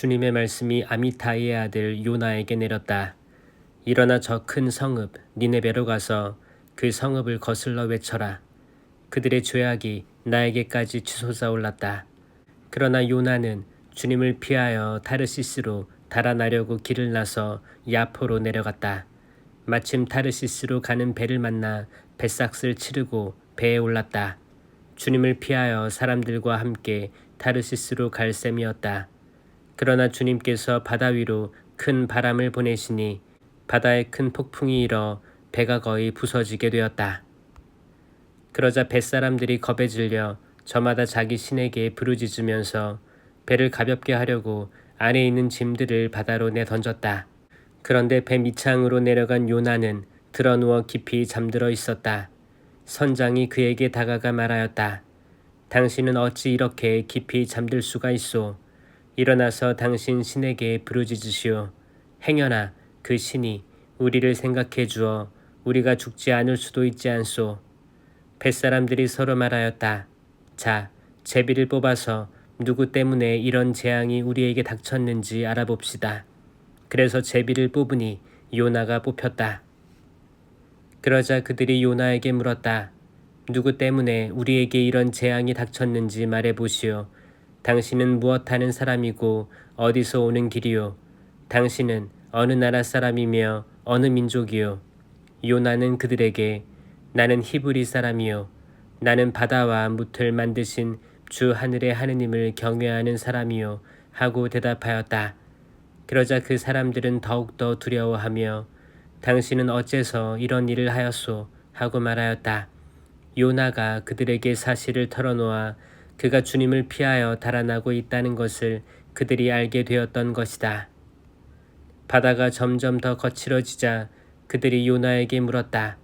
주님의 말씀이 아미타이의 아들 요나에게 내렸다. 일어나 저 큰 성읍 니네베로 가서 그 성읍을 거슬러 외쳐라. 그들의 죄악이 나에게까지 치솟아 올랐다. 그러나 요나는 주님을 피하여 타르시스로 달아나려고 길을 나서 야포로 내려갔다. 마침 타르시스로 가는 배를 만나 뱃삭을 치르고 배에 올랐다. 주님을 피하여 사람들과 함께 타르시스로 갈 셈이었다. 그러나 주님께서 바다 위로 큰 바람을 보내시니 바다에 큰 폭풍이 일어 배가 거의 부서지게 되었다. 그러자 뱃사람들이 겁에 질려 저마다 자기 신에게 부르짖으면서 배를 가볍게 하려고 안에 있는 짐들을 바다로 내던졌다. 그런데 배 밑창으로 내려간 요나는 드러누워 깊이 잠들어 있었다. 선장이 그에게 다가가 말하였다. 당신은 어찌 이렇게 깊이 잠들 수가 있소? 일어나서 당신 신에게 부르짖으시오. 행여나 그 신이 우리를 생각해 주어 우리가 죽지 않을 수도 있지 않소. 뱃사람들이 서로 말하였다. 자, 제비를 뽑아서 누구 때문에 이런 재앙이 우리에게 닥쳤는지 알아봅시다. 그래서 제비를 뽑으니 요나가 뽑혔다. 그러자 그들이 요나에게 물었다. 누구 때문에 우리에게 이런 재앙이 닥쳤는지 말해보시오. 당신은 무엇 하는 사람이고 어디서 오는 길이요? 당신은 어느 나라 사람이며 어느 민족이요? 요나는 그들에게 나는 히브리 사람이요. 나는 바다와 무틀 만드신 주 하늘의 하느님을 경외하는 사람이요. 하고 대답하였다. 그러자 그 사람들은 더욱더 두려워하며 당신은 어째서 이런 일을 하였소? 하고 말하였다. 요나가 그들에게 사실을 털어놓아 그가 주님을 피하여 달아나고 있다는 것을 그들이 알게 되었던 것이다. 바다가 점점 더 거칠어지자 그들이 요나에게 물었다.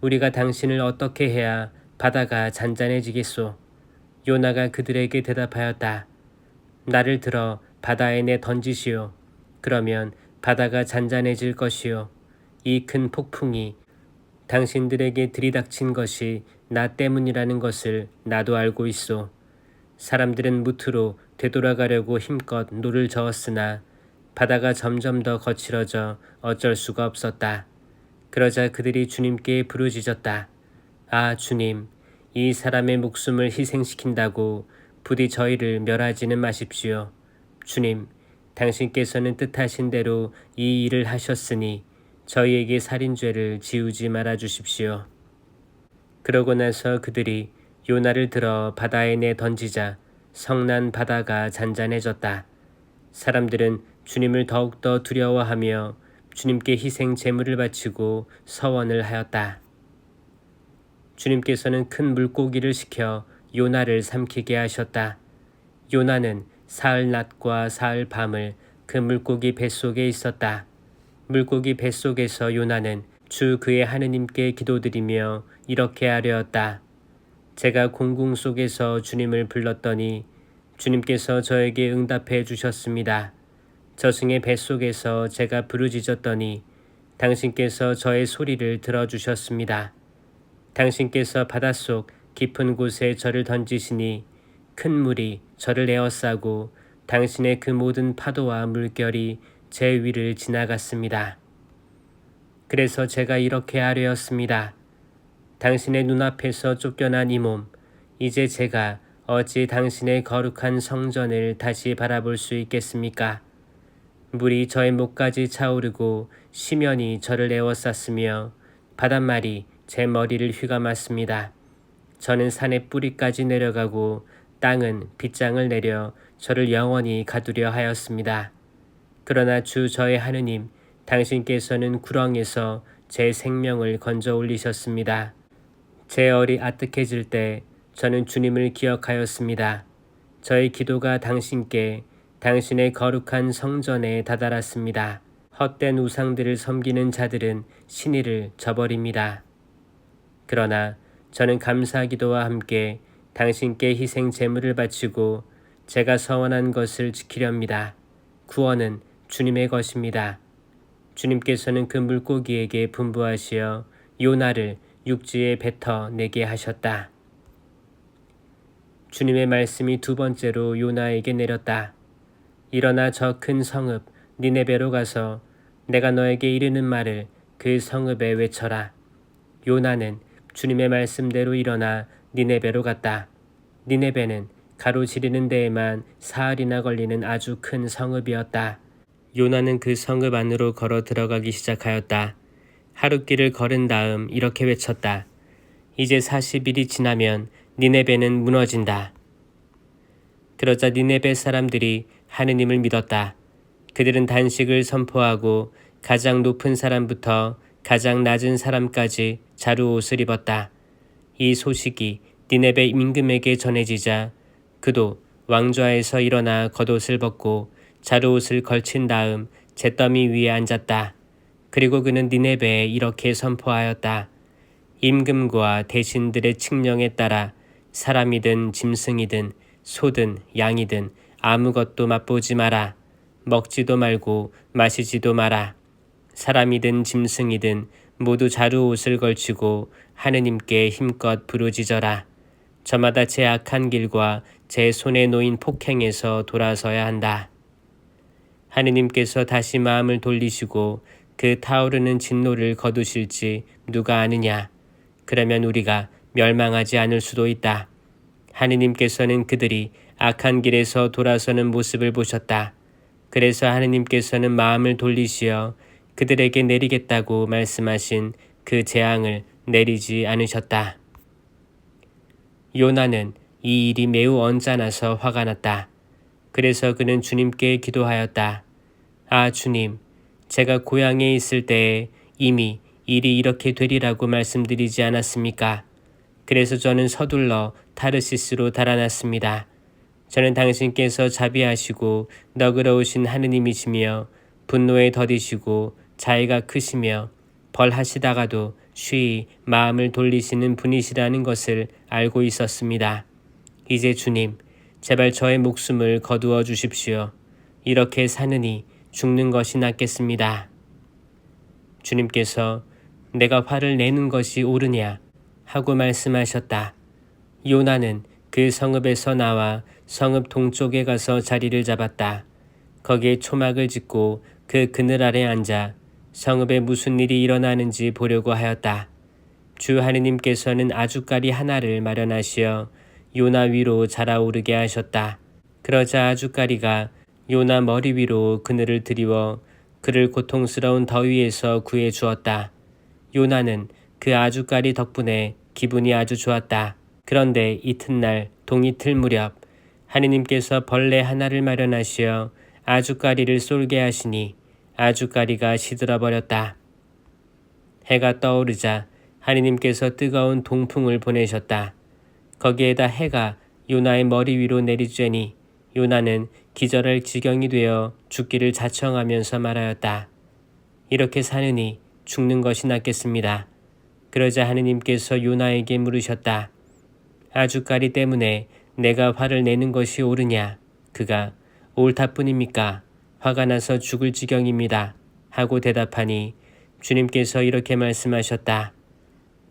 우리가 당신을 어떻게 해야 바다가 잔잔해지겠소? 요나가 그들에게 대답하였다. 나를 들어 바다에 내 던지시오. 그러면 바다가 잔잔해질 것이요. 이 큰 폭풍이 당신들에게 들이닥친 것이 나 때문이라는 것을 나도 알고 있소. 사람들은 무트로 되돌아가려고 힘껏 노를 저었으나 바다가 점점 더 거칠어져 어쩔 수가 없었다. 그러자 그들이 주님께 부르짖었다. 아, 주님, 이 사람의 목숨을 희생시킨다고 부디 저희를 멸하지는 마십시오. 주님, 당신께서는 뜻하신 대로 이 일을 하셨으니 저희에게 살인죄를 지우지 말아 주십시오. 그러고 나서 그들이 요나를 들어 바다에 내 던지자 성난 바다가 잔잔해졌다. 사람들은 주님을 더욱더 두려워하며 주님께 희생 제물을 바치고 서원을 하였다. 주님께서는 큰 물고기를 시켜 요나를 삼키게 하셨다. 요나는 사흘 낮과 사흘 밤을 그 물고기 뱃속에 있었다. 물고기 뱃속에서 요나는 주 그의 하느님께 기도드리며 이렇게 하려었다. 제가 공궁 속에서 주님을 불렀더니 주님께서 저에게 응답해 주셨습니다. 저승의 뱃속에서 제가 부르짖었더니 당신께서 저의 소리를 들어주셨습니다. 당신께서 바닷속 깊은 곳에 저를 던지시니 큰 물이 저를 에워싸고 당신의 그 모든 파도와 물결이 제 위를 지나갔습니다. 그래서 제가 이렇게 하려였습니다. 당신의 눈앞에서 쫓겨난 이 몸, 이제 제가 어찌 당신의 거룩한 성전을 다시 바라볼 수 있겠습니까? 물이 저의 목까지 차오르고 시면이 저를 에워쌌으며 바닷말이 제 머리를 휘감았습니다. 저는 산의 뿌리까지 내려가고 땅은 빗장을 내려 저를 영원히 가두려 하였습니다. 그러나 주 저의 하느님, 당신께서는 구렁에서 제 생명을 건져 올리셨습니다. 제 얼이 아득해질 때 저는 주님을 기억하였습니다. 저의 기도가 당신께 당신의 거룩한 성전에 다다랐습니다. 헛된 우상들을 섬기는 자들은 신의를 저버립니다. 그러나 저는 감사 기도와 함께 당신께 희생 제물을 바치고 제가 서원한 것을 지키렵니다. 구원은 주님의 것입니다. 주님께서는 그 물고기에게 분부하시어 요나를 육지에 뱉어 내게 하셨다. 주님의 말씀이 두 번째로 요나에게 내렸다. 일어나 저 큰 성읍 니네베로 가서 내가 너에게 이르는 말을 그 성읍에 외쳐라. 요나는 주님의 말씀대로 일어나 니네베로 갔다. 니네베는 가로지르는 데에만 사흘이나 걸리는 아주 큰 성읍이었다. 요나는 그 성읍 안으로 걸어 들어가기 시작하였다. 하룻길을 걸은 다음 이렇게 외쳤다. 이제 40일이 지나면 니네베는 무너진다. 그러자 니네베 사람들이 하느님을 믿었다. 그들은 단식을 선포하고 가장 높은 사람부터 가장 낮은 사람까지 자루 옷을 입었다. 이 소식이 니네베 임금에게 전해지자 그도 왕좌에서 일어나 겉옷을 벗고 자루 옷을 걸친 다음 잿더미 위에 앉았다. 그리고 그는 니네베에 이렇게 선포하였다. 임금과 대신들의 칙령에 따라 사람이든 짐승이든 소든 양이든 아무것도 맛보지 마라. 먹지도 말고 마시지도 마라. 사람이든 짐승이든 모두 자루 옷을 걸치고 하느님께 힘껏 부르짖어라. 저마다 제 악한 길과 제 손에 놓인 폭행에서 돌아서야 한다. 하느님께서 다시 마음을 돌리시고 그 타오르는 진노를 거두실지 누가 아느냐. 그러면 우리가 멸망하지 않을 수도 있다. 하느님께서는 그들이 악한 길에서 돌아서는 모습을 보셨다. 그래서 하느님께서는 마음을 돌리시어 그들에게 내리겠다고 말씀하신 그 재앙을 내리지 않으셨다. 요나는 이 일이 매우 언짢아서 화가 났다. 그래서 그는 주님께 기도하였다. 아, 주님, 제가 고향에 있을 때에 이미 일이 이렇게 되리라고 말씀드리지 않았습니까? 그래서 저는 서둘러 타르시스로 달아났습니다. 저는 당신께서 자비하시고 너그러우신 하느님이시며 분노에 더디시고 자애가 크시며 벌하시다가도 쉬이 마음을 돌리시는 분이시라는 것을 알고 있었습니다. 이제 주님, 제발 저의 목숨을 거두어 주십시오. 이렇게 사느니 죽는 것이 낫겠습니다. 주님께서 내가 화를 내는 것이 옳으냐 하고 말씀하셨다. 요나는 그 성읍에서 나와 성읍 동쪽에 가서 자리를 잡았다. 거기에 초막을 짓고 그 그늘 아래 앉아 성읍에 무슨 일이 일어나는지 보려고 하였다. 주 하느님께서는 아주까리 하나를 마련하시어 요나 위로 자라오르게 하셨다. 그러자 아주까리가 요나 머리 위로 그늘을 드리워 그를 고통스러운 더위에서 구해 주었다. 요나는 그 아주까리 덕분에 기분이 아주 좋았다. 그런데 이튿날 동이틀 무렵 하느님께서 벌레 하나를 마련하시어 아주까리를 쏠게 하시니 아주까리가 시들어 버렸다. 해가 떠오르자 하느님께서 뜨거운 동풍을 보내셨다. 거기에다 해가 요나의 머리 위로 내리쬐니 요나는 기절할 지경이 되어 죽기를 자청하면서 말하였다. 이렇게 사느니 죽는 것이 낫겠습니다. 그러자 하느님께서 요나에게 물으셨다. 아주까리 때문에 내가 화를 내는 것이 옳으냐? 그가 옳다뿐입니까? 화가 나서 죽을 지경입니다. 하고 대답하니 주님께서 이렇게 말씀하셨다.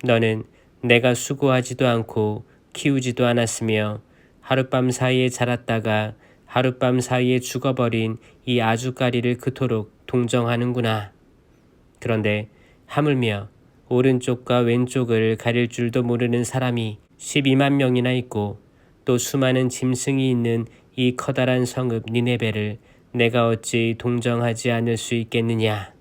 너는 내가 수고하지도 않고 키우지도 않았으며 하룻밤 사이에 자랐다가 하룻밤 사이에 죽어버린 이 아주까리를 그토록 동정하는구나. 그런데 하물며 오른쪽과 왼쪽을 가릴 줄도 모르는 사람이 12만 명이나 있고 또 수많은 짐승이 있는 이 커다란 성읍 니네베를 내가 어찌 동정하지 않을 수 있겠느냐.